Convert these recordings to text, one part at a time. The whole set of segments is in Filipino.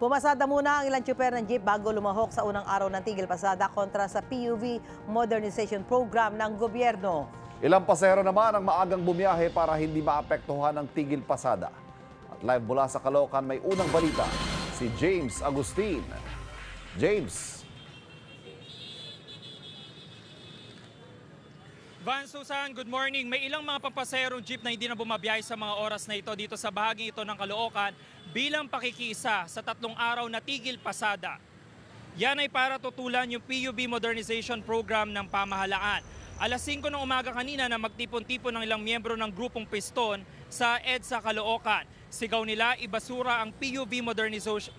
Pumasada muna ang ilang tsuper ng jeep bago lumahok sa unang araw ng tigil pasada kontra sa PUV Modernization Program ng gobyerno. Ilang pasero naman ang maagang bumiyahe para hindi maapektuhan ng tigil pasada. At live mula sa Caloocan may unang balita, si James Agustin. James. Van Susan, good morning. May ilang mga pampaserong jeep na hindi na bumabiyahe sa mga oras na ito dito sa bahaging ito ng Caloocan bilang pakikisa sa tatlong araw na tigil pasada. Yan ay para tutulan yung PUB Modernization Program ng pamahalaan. Alas 5 ng umaga kanina na magtipon-tipon ng ilang miyembro ng grupong Piston sa EDSA Caloocan. Sigaw nila ibasura ang PUB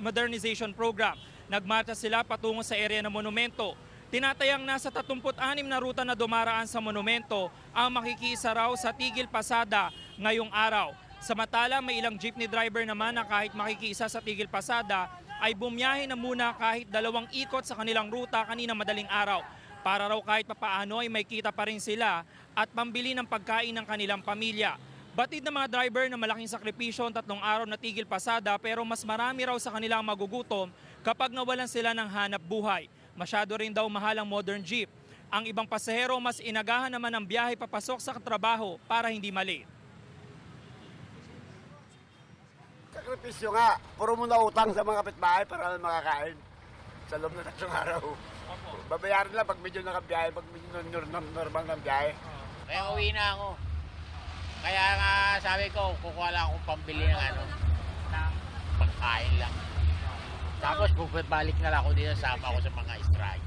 Modernization, Program. Nagmarcha sila patungo sa area ng monumento. Tinatayang nasa 36 na ruta na dumaraan sa monumento ang makikisa raw sa Tigil Pasada ngayong araw. Samantala, may ilang jeepney driver naman na kahit makikisa sa Tigil Pasada ay bumiyahe na muna kahit dalawang ikot sa kanilang ruta kanina madaling araw. Para raw kahit papaano ay may kita pa rin sila at pambili ng pagkain ng kanilang pamilya. Batid ng mga driver na malaking sakripisyo ang tatlong araw na tigil pasada pero mas marami raw sa kanilang magugutom kapag nawalan sila ng hanap buhay. Masyado rin daw mahal ang modern jeep. Ang ibang pasahero mas inagahan naman ang biyahe papasok sa trabaho para hindi mali. Sakripisyo nga. Puro mo na utang sa mga kapitbahay para lang makakain. Sa loob na tatlong araw. Babayaran lang pag medyo nakabiyahe, pag medyo nor- nor- normal ng biyahe. Kaya uwi na ako. Kaya nga sabi ko, kukuha lang akong pambili ng ano, ng pagkain lang. Tapos balik na lang ako dito, sama ko sa mga strike.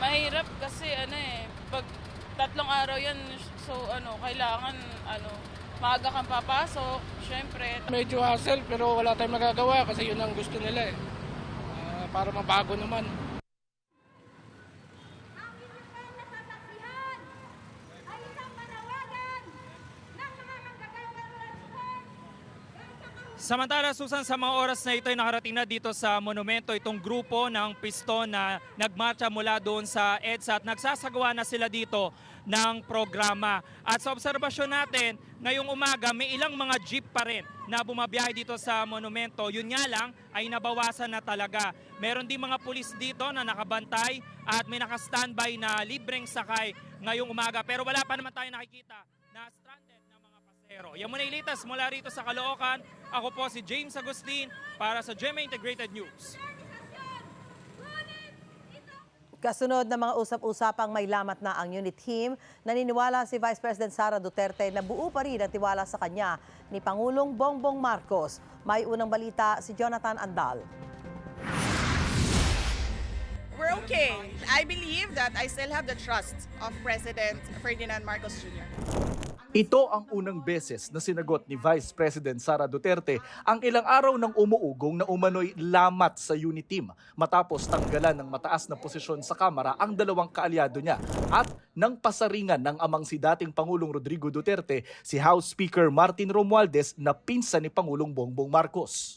Mahirap kasi ano eh, pag tatlong araw yan, so ano, kailangan ano, maaga kang papasok, syempre. Medyo hassle pero wala tayong magagawa kasi yun ang gusto nila eh. Ah, para mabago naman. ang inyong nasasaksihan ay isang manawagan ng mga manggagawang response Samantala, Susan, sa mga oras na ito ay nakarating na dito sa monumento itong grupo ng piston na nagmarcha mula doon sa EDSA at nagsasagawa na sila dito ng programa. At sa obserbasyon natin, ngayong umaga may ilang mga jeep pa rin na bumabiyahe dito sa monumento. Yun nga lang ay nabawasan na talaga. Meron din mga pulis dito na nakabantay at may naka-standby na libreng sakay ngayong umaga. Pero wala pa naman tayo nakikita na stranded pasero. Yan muna ilitas mula rito sa Caloocan. Ako po si James Agustin para sa GMA Integrated News. Kasunod ng mga usap-usapang may lamat na ang unit team, naniniwala si Vice President Sara Duterte na buo pa rin ang tiwala sa kanya ni Pangulong Bongbong Marcos. May unang balita si Jonathan Andal. we're okay. I believe that I still have the trust of President Ferdinand Marcos Jr. Ito ang unang beses na sinagot ni Vice President Sara Duterte ang ilang araw ng umuugong na umano'y lamat sa unit team matapos tanggalan ng mataas na posisyon sa Kamara ang dalawang kaalyado niya at nang pasaringan ng amang si dating Pangulong Rodrigo Duterte si House Speaker Martin Romualdez na pinsan ni Pangulong Bongbong Marcos.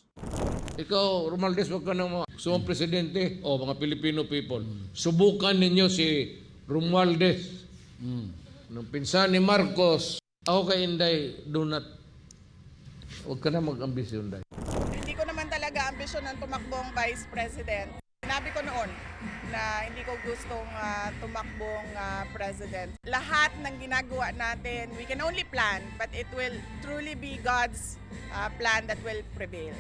Ikaw, Romualdez, huwag ka nang so, presidente o mga Filipino people. Subukan ninyo si Romualdez. Hmm. Nung pinsan ni Marcos, ako kay Inday, do not, huwag ka na mag-ambisyon, Inday. Hindi ko naman talaga ambisyon ng tumakbong Vice President. Sinabi ko noon na hindi ko gustong ah, tumakbong ah, President. Lahat ng ginagawa natin, we can only plan, but it will truly be God's ah, plan that will prevail.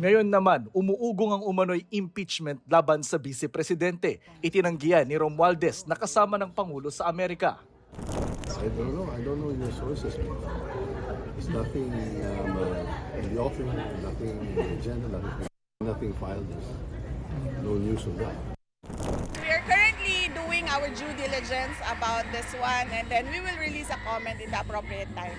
Ngayon naman, umuugong ang umano'y impeachment laban sa Vice Presidente. Itinanggihan ni Romualdez na kasama ng Pangulo sa Amerika. I don't know. I don't know your sources. There's nothing um, uh, in the offing, nothing in the agenda, nothing, nothing filed. There's no news of that. We are currently doing our due diligence about this one and then we will release a comment in the appropriate time.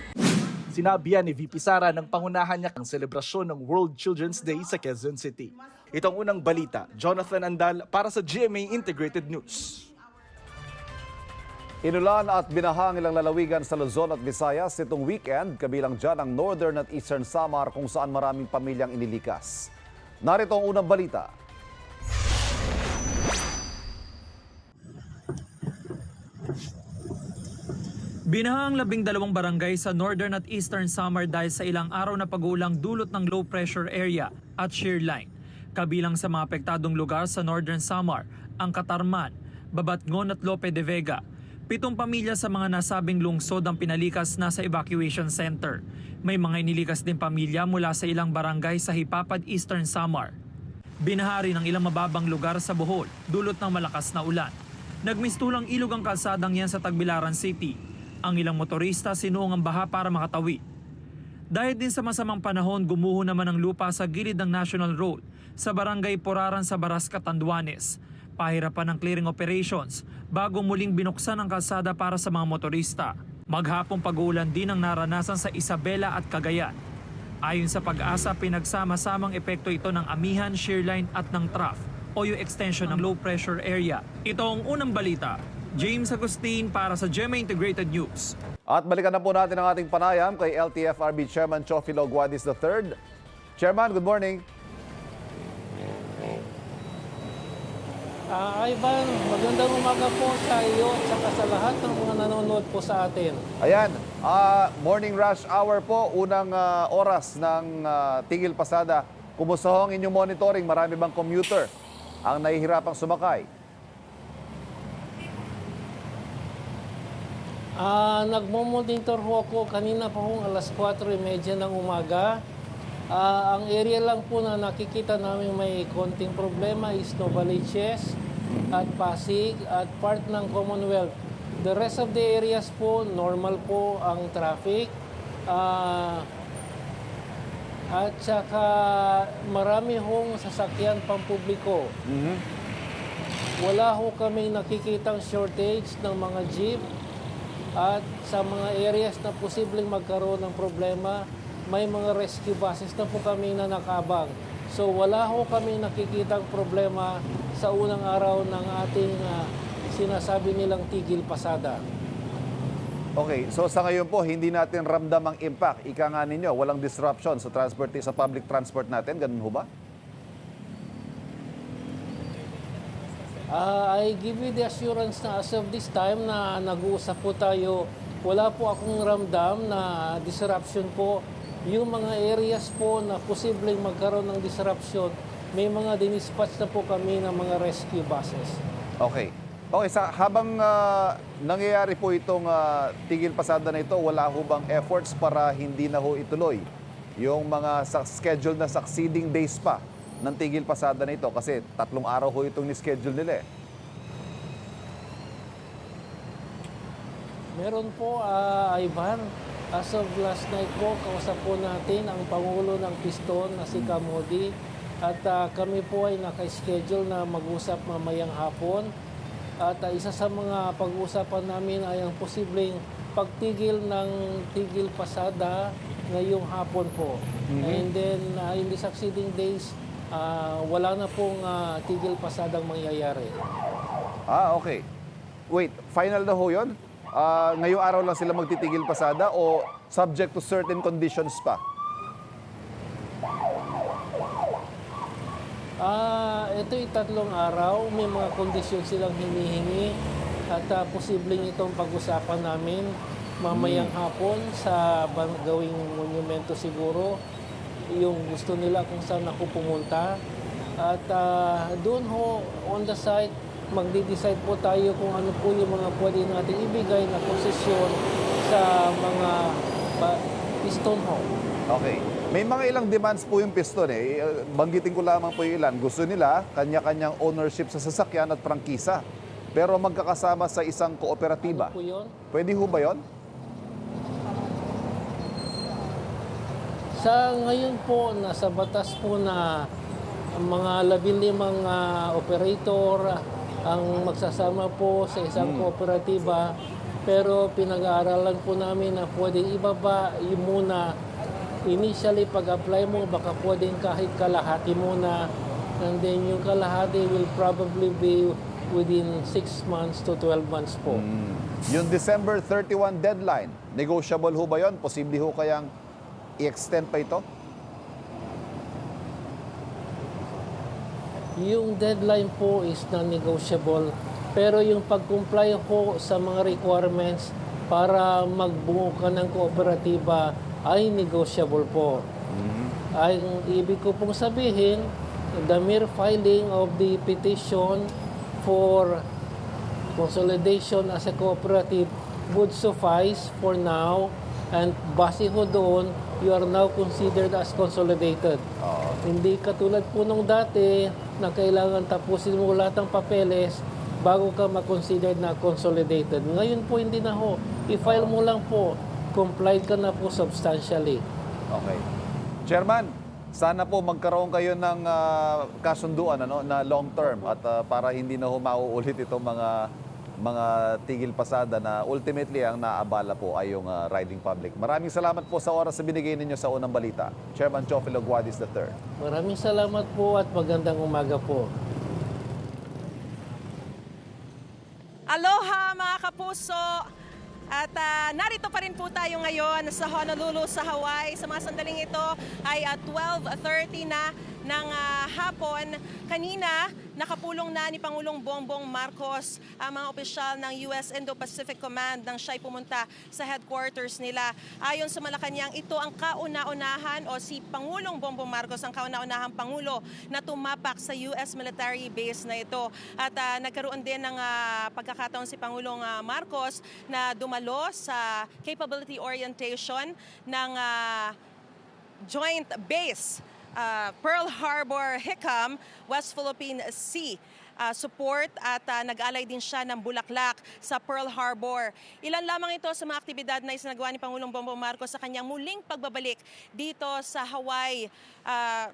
Sinabi ni VP Sara ng pangunahan niya ang selebrasyon ng World Children's Day sa Quezon City. Itong unang balita, Jonathan Andal para sa GMA Integrated News. Inulan at binahang ilang lalawigan sa Luzon at Visayas itong weekend, kabilang dyan ang Northern at Eastern Samar kung saan maraming pamilyang inilikas. Narito ang unang balita. Binahang labing dalawang barangay sa Northern at Eastern Samar dahil sa ilang araw na pag-uulang dulot ng low pressure area at shear line. Kabilang sa mga apektadong lugar sa Northern Samar, ang Katarman, Babatngon at Lope de Vega. Pitong pamilya sa mga nasabing lungsod ang pinalikas na sa evacuation center. May mga inilikas din pamilya mula sa ilang barangay sa Hipapad Eastern Samar. Binahari ng ilang mababang lugar sa Bohol, dulot ng malakas na ulan. Nagmistulang ilog ang kalsadang yan sa Tagbilaran City. Ang ilang motorista sinuong ang baha para makatawid. Dahil din sa masamang panahon, gumuho naman ang lupa sa gilid ng National Road sa barangay Poraran sa Baras, Catanduanes. Pahirapan ng clearing operations bago muling binuksan ang kalsada para sa mga motorista. Maghapong pag-uulan din ang naranasan sa Isabela at Cagayan. Ayon sa pag-asa, pinagsama-samang epekto ito ng amihan, shearline at ng trough o yung extension ng low pressure area. Ito ang unang balita. James Agustin para sa GMA Integrated News. At balikan na po natin ang ating panayam kay LTFRB Chairman Chofilo Guadis III. Chairman, good morning. Ah, Ivan, magandang umaga po sa iyo at sa lahat ng mga nanonood po sa atin. Ayan, ah, morning rush hour po, unang ah, oras ng ah, Tigil Pasada. Kumusta ho ang inyong monitoring? Marami bang commuter ang nahihirapang sumakay? Ah, nagmo-monitor ho ako kanina pa hong alas 4.30 ng umaga. Ah, ang area lang po na nakikita namin may konting problema is Novaliches at Pasig at part ng Commonwealth. The rest of the areas po, normal po ang traffic. Ah, at saka marami hong sasakyan pampubliko. Wala ho kami nakikitang shortage ng mga jeep at sa mga areas na posibleng magkaroon ng problema, may mga rescue buses na po kami na nakabang. So wala ho kami nakikitang problema sa unang araw ng ating ah, sinasabi nilang tigil pasada. Okay, so sa ngayon po, hindi natin ramdam ang impact. Ika nga ninyo, walang disruption sa transport sa public transport natin. Ganun ho ba? Ah, I give you the assurance na as of this time na nag-uusap po tayo, wala po akong ramdam na disruption po. Yung mga areas po na posibleng magkaroon ng disruption, may mga dinispatch na po kami ng mga rescue buses. Okay. Okay, sa, habang ah, nangyayari po itong ah, tigil pasada na ito, wala ho bang efforts para hindi na ho ituloy yung mga sa schedule na succeeding days pa ng tigil pasada na ito? Kasi tatlong araw ho itong ni-schedule nila eh. Meron po, ah, Ivan, as of last night po, kausap po natin ang Pangulo ng Piston na si Kamodi at ah, kami po ay naka-schedule na mag-usap mamayang hapon at ah, isa sa mga pag-uusapan namin ay ang posibleng pagtigil ng tigil pasada ngayong hapon po. And then ah, in the succeeding days, ah, wala na pong ah, tigil pasadang mangyayari. Ah, okay. Wait, final na ho yun? Ah, ngayong araw lang sila magtitigil pasada o subject to certain conditions pa? Ah, ito yung tatlong araw, may mga kondisyon silang hinihingi at ah, posibleng itong pag-usapan namin mamayang hapon sa gawing monumento siguro. Yung gusto nila kung saan ako pumunta. At ah, doon ho on the site magde-decide po tayo kung ano po yung mga pwede natin ibigay na posisyon sa mga piston ho. Okay. May mga ilang demands po yung piston eh. Uh, Banggitin ko lamang po yung ilan. Gusto nila kanya-kanyang ownership sa sasakyan at prangkisa. Pero magkakasama sa isang kooperatiba. Ano po yun? Pwede ho ba yun? Sa ngayon po, nasa batas po na ang mga labilimang ah, operator ang magsasama po sa isang kooperatiba. Pero pinag-aaralan po namin na pwedeng ibaba yung muna. Initially, pag-apply mo, baka pwedeng kahit kalahati muna. And then yung kalahati will probably be within 6 months to 12 months po. Yung December 31 deadline, negotiable ho ba yun? Posible ho kayang i-extend pa ito? Yung deadline po is non-negotiable. Pero yung pag-comply po sa mga requirements para magbuo ka ng kooperatiba ay negotiable po. Ay, ang ibig ko pong sabihin, the mere filing of the petition for consolidation as a cooperative would suffice for now and base ho doon, you are now considered as consolidated. Hindi katulad po nung dati na kailangan tapusin mo lahat ng papeles bago ka ma-consider na consolidated. Ngayon po hindi na ho. I-file mo lang po, complied ka na po substantially. Okay. Chairman, sana po magkaroon kayo ng ah, kasunduan ano, na long term at ah, para hindi na ho mauulit itong mga mga tigil pasada na ultimately ang naabala po ay yung ah, riding public. Maraming salamat po sa oras na binigay ninyo sa unang balita. Chairman Chofilo Guadis III. Maraming salamat po at magandang umaga po. Aloha mga kapuso! At ah, narito pa rin po tayo ngayon sa Honolulu, sa Hawaii. Sa mga sandaling ito ay ah, 12.30 na ng ah, hapon. Kanina, nakapulong na ni Pangulong Bongbong Marcos ang mga opisyal ng US Indo-Pacific Command nang siya'y pumunta sa headquarters nila. Ayon sa Malacanang, ito ang kauna-unahan o si Pangulong Bongbong Marcos ang kauna-unahang Pangulo na tumapak sa US military base na ito. At ah, nagkaroon din ng ah, pagkakataon si Pangulong ah, Marcos na dumalo sa capability orientation ng ah, joint base uh, Pearl Harbor, Hickam, West Philippine Sea. uh, support at uh, nag-alay din siya ng bulaklak sa Pearl Harbor. Ilan lamang ito sa mga aktibidad na isinagawa ni Pangulong Bongbong Marcos sa kanyang muling pagbabalik dito sa Hawaii. Uh,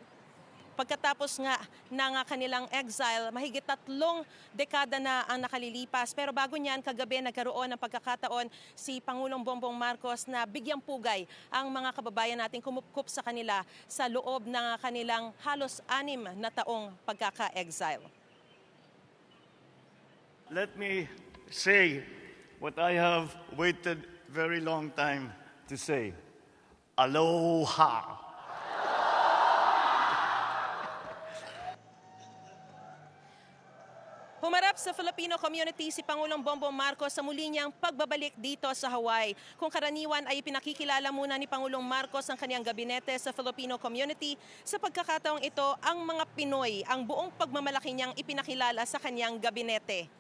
pagkatapos nga ng kanilang exile, mahigit tatlong dekada na ang nakalilipas. Pero bago niyan, kagabi nagkaroon ng pagkakataon si Pangulong Bongbong Marcos na bigyang pugay ang mga kababayan natin kumupkup sa kanila sa loob ng kanilang halos anim na taong pagkaka-exile. Let me say what I have waited very long time to say. Aloha. Sa Filipino community si Pangulong Bongbong Marcos sa muli niyang pagbabalik dito sa Hawaii. Kung karaniwan ay pinakikilala muna ni Pangulong Marcos ang kanyang gabinete sa Filipino community, sa pagkakataong ito, ang mga Pinoy, ang buong pagmamalaki niyang ipinakilala sa kanyang gabinete.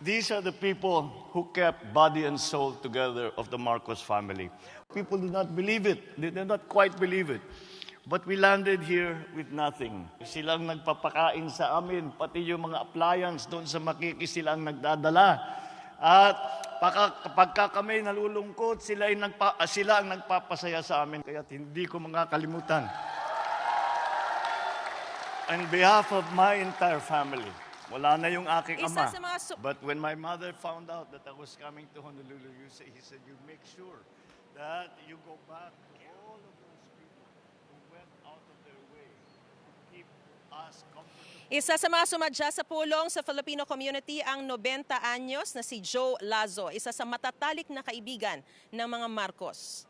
These are the people who kept body and soul together of the Marcos family. People did not believe it. They did not quite believe it. But we landed here with nothing. Silang nagpapakain sa amin, pati yung mga appliance doon sa makiki silang nagdadala. At pagka, pagka kami nalulungkot, sila, ay nagpa, ah, sila ang nagpapasaya sa amin. Kaya hindi ko makakalimutan. On behalf of my entire family, wala na yung aking ama. But when my mother found out that I was coming to Honolulu, he said, you make sure that you go back to all of those people who went out of their way to keep us comfortable. Isa sa mga sumadya sa pulong sa Filipino community ang 90 anyos na si Joe Lazo, isa sa matatalik na kaibigan ng mga Marcos.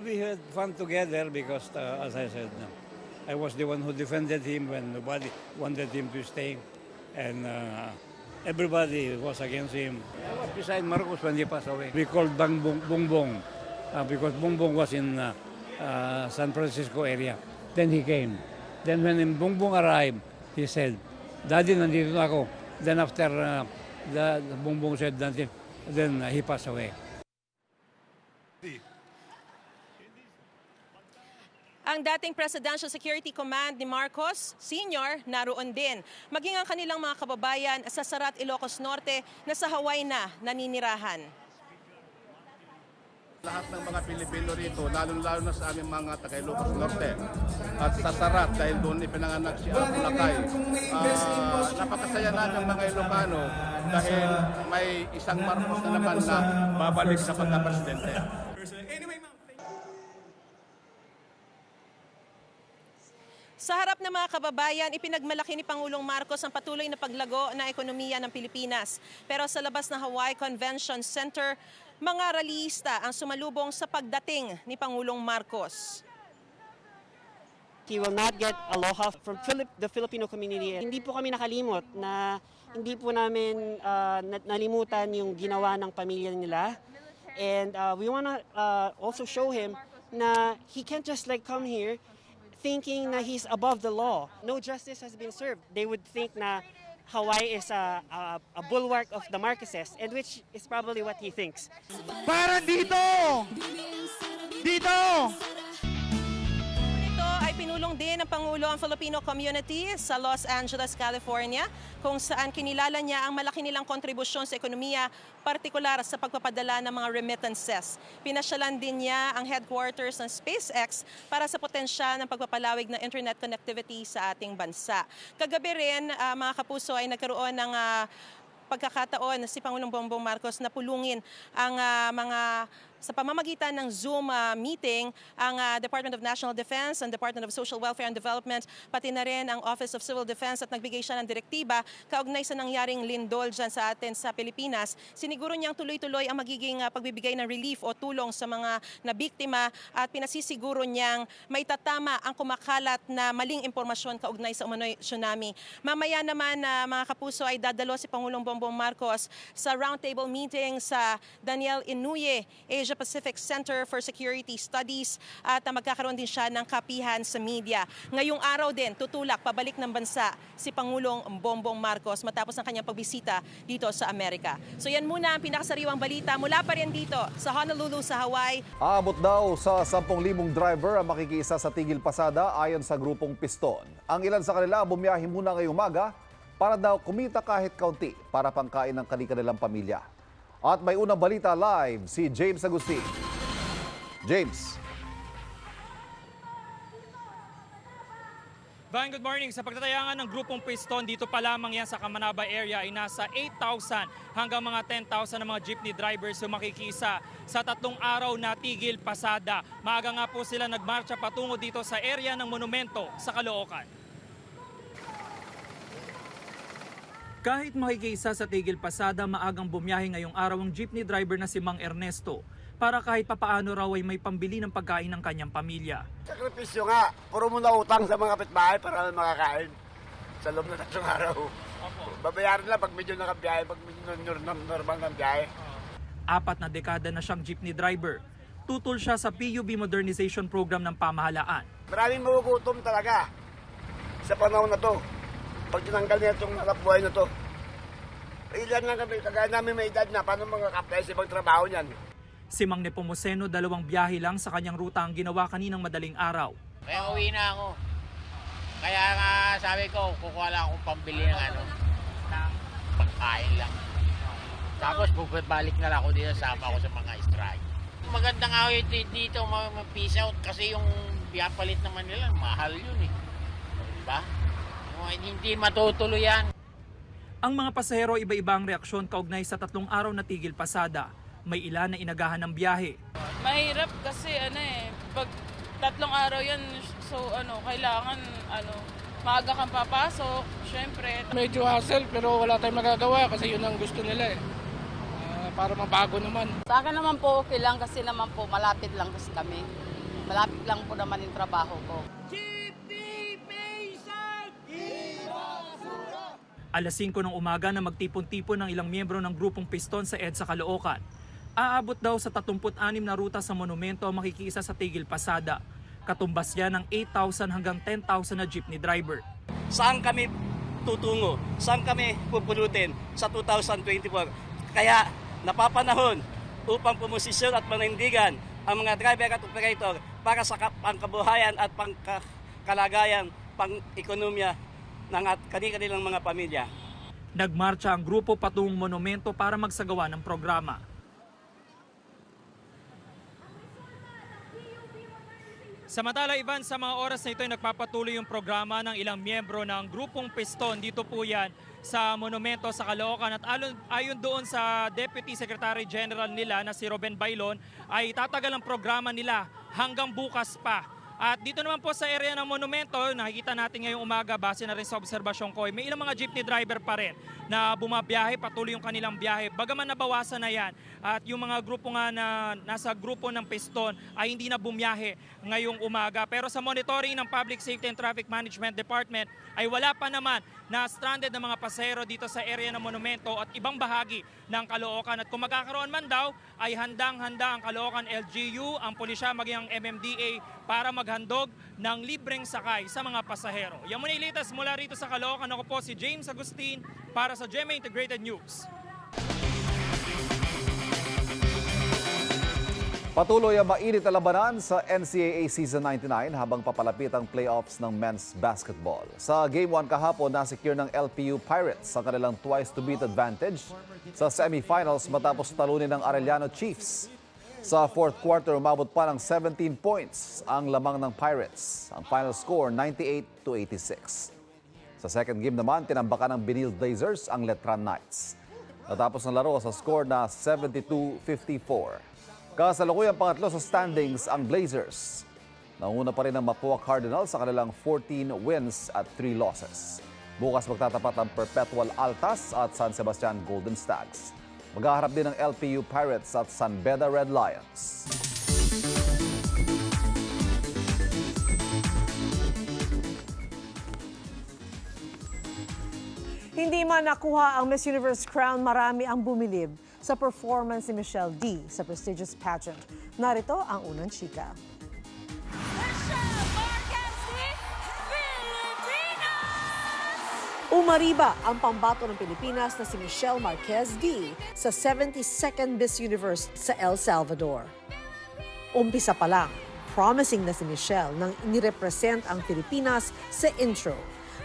We had fun together because, uh, as I said, no, I was the one who defended him when nobody wanted him to stay. And uh, everybody was against him. I was beside Marcos when he passed away. We called Bang Bong, Bong Bong uh, because Bong Bong was in uh, uh, San Francisco area. Then he came. Then when Bong Bong arrived, he said, Daddy, nandito na ako. Then after uh, the, the said, Daddy, then uh, he passed away. Ang dating Presidential Security Command ni Marcos Sr. naroon din. Maging ang kanilang mga kababayan sa Sarat, Ilocos Norte na sa Hawaii na naninirahan. Lahat ng mga Pilipino rito, lalo-lalo na sa aming mga taga Ilocos Norte at sa Sarat dahil doon ipinanganak si Apo Lakay. Ah, napakasaya namin mga Ilocano dahil may isang Marcos na naman na babalik sa pagka-presidente. Sa harap ng mga kababayan, ipinagmalaki ni Pangulong Marcos ang patuloy na paglago ng ekonomiya ng Pilipinas. Pero sa labas ng Hawaii Convention Center, mga ralista ang sumalubong sa pagdating ni Pangulong Marcos. He will not get aloha from Philip, the Filipino community. Hindi po kami nakalimot na hindi po namin uh, na- nalimutan yung ginawa ng pamilya nila. And uh, we want to uh, also show him na he can't just like come here thinking na he's above the law. No justice has been served. They would think na Hawaii is a, a, a bulwark of the Marcoses, and which is probably what he thinks. Para dito! Dito! Ng Pangulo ang Filipino community sa Los Angeles, California, kung saan kinilala niya ang malaki nilang kontribusyon sa ekonomiya, partikular sa pagpapadala ng mga remittances. Pinasyalan din niya ang headquarters ng SpaceX para sa potensya ng pagpapalawig ng internet connectivity sa ating bansa. Kagabi rin, ah, mga kapuso, ay nagkaroon ng ah, pagkakataon si Pangulong Bongbong Marcos na pulungin ang ah, mga sa pamamagitan ng Zoom ah, meeting ang ah, Department of National Defense, ang Department of Social Welfare and Development, pati na rin ang Office of Civil Defense at nagbigay siya ng direktiba kaugnay sa nangyaring lindol dyan sa atin sa Pilipinas. Siniguro niyang tuloy-tuloy ang magiging ah, pagbibigay ng relief o tulong sa mga nabiktima at pinasisiguro niyang may tatama ang kumakalat na maling impormasyon kaugnay sa umano'y tsunami. Mamaya naman na mga kapuso ay dadalo si Pangulong Bongbong Marcos sa roundtable meeting sa Daniel Inouye Asia Pacific Center for Security Studies at magkakaroon din siya ng kapihan sa media. Ngayong araw din, tutulak pabalik ng bansa si Pangulong Bongbong Marcos matapos ang kanyang pagbisita dito sa Amerika. So yan muna ang pinakasariwang balita mula pa rin dito sa Honolulu sa Hawaii. Aabot daw sa 10,000 driver ang makikiisa sa Tigil Pasada ayon sa grupong Piston. Ang ilan sa kanila bumiyahe muna ngayong umaga para daw kumita kahit kaunti para pangkain ng kanilang pamilya. At may unang balita live si James Agustin. James. Van, good morning. Sa pagtatayangan ng grupong Piston, dito pa lamang yan sa Kamanaba area ay nasa 8,000 hanggang mga 10,000 na mga jeepney drivers yung makikisa sa tatlong araw na tigil pasada. Maaga nga po sila nagmarcha patungo dito sa area ng monumento sa Caloocan. Kahit makikisa sa tigil pasada, maagang bumiyahe ngayong araw ang jeepney driver na si Mang Ernesto para kahit papaano raw ay may pambili ng pagkain ng kanyang pamilya. Sakripisyo nga. Puro mo na utang sa mga kapitbahay para makakain. Sa loob na tatlong araw. Babayaran lang pag medyo nakabiyahe, pag medyo nor- nor- normal ng biyahe. Apat na dekada na siyang jeepney driver. Tutol siya sa PUB Modernization Program ng pamahalaan. Maraming magugutom talaga sa panahon na to. Pag tinanggal niya itong hanap buhay na to. Ilan lang kami, kagaya namin may edad na, paano mga kapes ibang trabaho niyan? Si Mang Nepomuceno dalawang biyahe lang sa kanyang ruta ang ginawa kaninang madaling araw. Kaya uwi na ako. Kaya nga sabi ko, kukuha lang akong pambili ng ano, ng pagkain lang. Tapos balik na lang ako dito, sama ako sa mga strike. Maganda nga yun di- dito, ma- ma-peace out kasi yung biyapalit naman nila, mahal yun eh. Diba? Yung Hindi matutuloy yan. Ang mga pasahero iba-iba ang reaksyon kaugnay sa tatlong araw na tigil pasada. May ilan na inagahan ng biyahe. Mahirap kasi ano eh, pag tatlong araw yan, so ano, kailangan ano, maaga kang papasok, syempre. Medyo hassle pero wala tayong magagawa kasi yun ang gusto nila eh. Ah, para mabago naman. Sa akin naman po, okay lang kasi naman po malapit lang kasi kami. Malapit lang po naman yung trabaho ko. Alas 5 ng umaga na magtipon-tipon ng ilang miyembro ng grupong Piston sa EDSA Caloocan. Aabot daw sa 36 na ruta sa monumento ang makikiisa sa Tigil Pasada. Katumbas yan ng 8,000 hanggang 10,000 na jeepney driver. Saan kami tutungo? Saan kami pupulutin sa 2024? Kaya napapanahon upang pumosisyon at panindigan ang mga driver at operator para sa ka- pangkabuhayan at pangkalagayan, pang-ekonomiya ng at kanilang mga pamilya. Nagmarcha ang grupo patungong monumento para magsagawa ng programa. Samantala, Ivan, sa mga oras na ito ay nagpapatuloy yung programa ng ilang miyembro ng grupong Piston. Dito po yan sa monumento sa Caloocan. At ayon, ayon doon sa Deputy Secretary General nila na si Ruben Bailon, ay tatagal ang programa nila hanggang bukas pa. At dito naman po sa area ng monumento, nakikita natin ngayong umaga, base na rin sa obserbasyon ko, ay may ilang mga jeepney driver pa rin na bumabiyahe, patuloy yung kanilang biyahe. Bagaman nabawasan na yan, at yung mga grupo nga na nasa grupo ng piston ay hindi na bumiyahe ngayong umaga. Pero sa monitoring ng Public Safety and Traffic Management Department ay wala pa naman na stranded na mga pasahero dito sa area ng monumento at ibang bahagi ng Caloocan. At kung magkakaroon man daw ay handang-handa ang Caloocan LGU, ang pulisya maging ang MMDA para maghandog ng libreng sakay sa mga pasahero. Yan muna latest mula rito sa Caloocan. Ako po si James Agustin para sa GMA Integrated News. Patuloy ang mainit na labanan sa NCAA Season 99 habang papalapit ang playoffs ng men's basketball. Sa Game 1 kahapon, nasecure ng LPU Pirates ang kanilang twice-to-beat advantage sa semifinals matapos talunin ng Arellano Chiefs. Sa fourth quarter, umabot pa ng 17 points ang lamang ng Pirates. Ang final score, 98 to 86. Sa second game naman, tinambakan ng Benil Blazers ang Letran Knights. Natapos ng laro sa score na 72-54. Kasalukuyang pangatlo sa standings ang Blazers. Nauna pa rin ang Mapua Cardinals sa kanilang 14 wins at 3 losses. Bukas magtatapat ang Perpetual Altas at San Sebastian Golden Stags. Maghaharap din ng LPU Pirates at San Beda Red Lions. Hindi man nakuha ang Miss Universe crown, marami ang bumilib sa performance ni Michelle D sa prestigious pageant. Narito ang unang chika. Umariba ang pambato ng Pilipinas na si Michelle Marquez D sa 72nd Miss Universe sa El Salvador. Umpisa pa lang, promising na si Michelle nang inirepresent ang Pilipinas sa intro.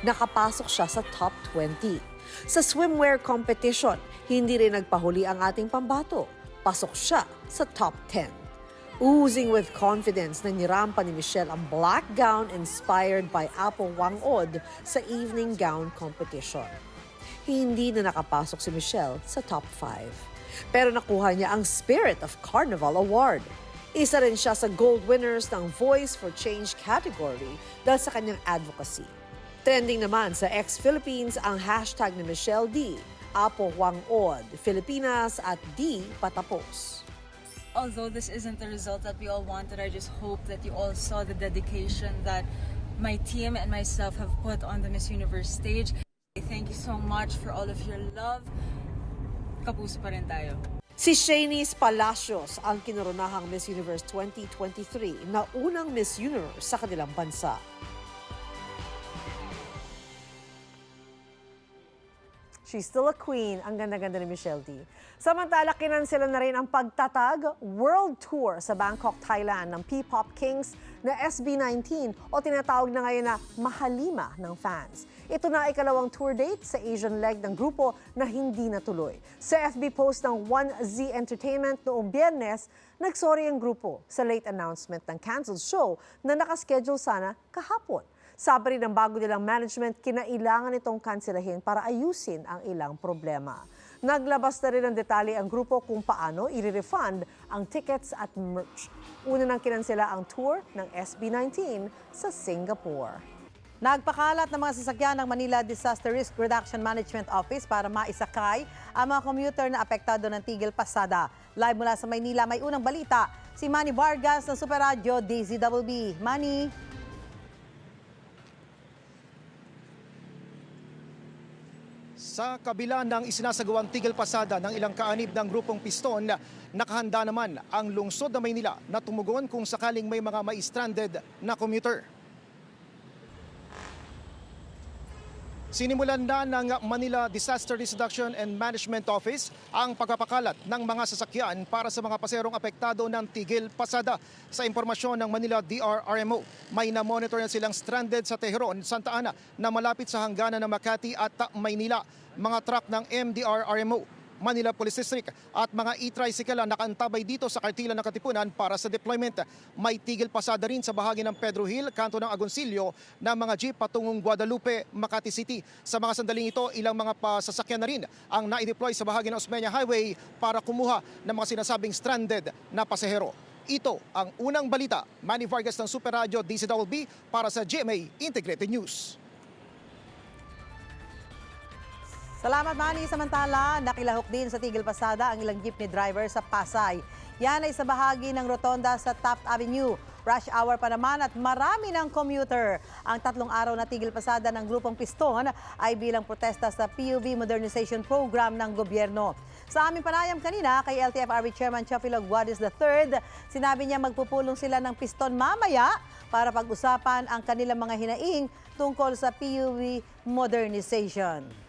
Nakapasok siya sa top 20. Sa swimwear competition, hindi rin nagpahuli ang ating pambato. Pasok siya sa top 10. Oozing with confidence na nirampa ni Michelle ang black gown inspired by Apo Wang Od sa evening gown competition. Hindi na nakapasok si Michelle sa top 5. Pero nakuha niya ang Spirit of Carnival Award. Isa rin siya sa gold winners ng Voice for Change category dahil sa kanyang advocacy. Trending naman sa ex-Philippines ang hashtag ni Michelle D. Apo Wang Od, Filipinas at D. Patapos. although this isn't the result that we all wanted, I just hope that you all saw the dedication that my team and myself have put on the Miss Universe stage. Thank you so much for all of your love. Kapuso pa rin tayo. Si Shanice Palacios ang kinurunahang Miss Universe 2023 na unang Miss Universe sa kanilang bansa. She's still a queen. Ang ganda-ganda ni Michelle D. Samantala, kinansela na rin ang pagtatag World Tour sa Bangkok, Thailand ng P-Pop Kings na SB19 o tinatawag na ngayon na Mahalima ng fans. Ito na ikalawang tour date sa Asian leg ng grupo na hindi natuloy. Sa FB post ng 1Z Entertainment noong biyernes, nagsorry ang grupo sa late announcement ng canceled show na nakaschedule sana kahapon. Sabi rin ng bago nilang management, kinailangan itong kanselahin para ayusin ang ilang problema. Naglabas na rin ng detalye ang grupo kung paano i-refund ang tickets at merch. Una nang kinansela ang tour ng SB19 sa Singapore. Nagpakalat ng mga sasakyan ng Manila Disaster Risk Reduction Management Office para maisakay ang mga commuter na apektado ng tigil pasada. Live mula sa Maynila, may unang balita. Si Manny Vargas ng Super Radio DZWB. Manny? Sa kabila ng isinasagawang tigil pasada ng ilang kaanib ng grupong piston, nakahanda naman ang lungsod na Maynila na tumugon kung sakaling may mga mai-stranded na commuter. Sinimulan na ng Manila Disaster Reduction and Management Office ang pagpapakalat ng mga sasakyan para sa mga paserong apektado ng tigil pasada. Sa impormasyon ng Manila DRRMO, may na-monitor na silang stranded sa Teheran, Santa Ana na malapit sa hangganan ng Makati at Maynila. Mga truck ng MDRRMO Manila Police District at mga e-tricycle ang nakantabay dito sa kartila ng Katipunan para sa deployment. May tigil pasada rin sa bahagi ng Pedro Hill, kanto ng Agoncillo na mga jeep patungong Guadalupe, Makati City. Sa mga sandaling ito, ilang mga pasasakyan na rin ang na-deploy sa bahagi ng Osmeña Highway para kumuha ng mga sinasabing stranded na pasahero. Ito ang unang balita. Manny Vargas ng Super Radio DCWB para sa GMA Integrated News. Salamat, Manny. Samantala, nakilahok din sa Tigil Pasada ang ilang jeepney driver sa Pasay. Yan ay sa bahagi ng rotonda sa Taft Avenue. Rush hour pa naman at marami ng commuter. Ang tatlong araw na Tigil Pasada ng grupong Piston ay bilang protesta sa PUV Modernization Program ng gobyerno. Sa aming panayam kanina kay LTFRB Chairman Chofilog Guadis III, sinabi niya magpupulong sila ng Piston mamaya para pag-usapan ang kanilang mga hinaing tungkol sa PUV modernization.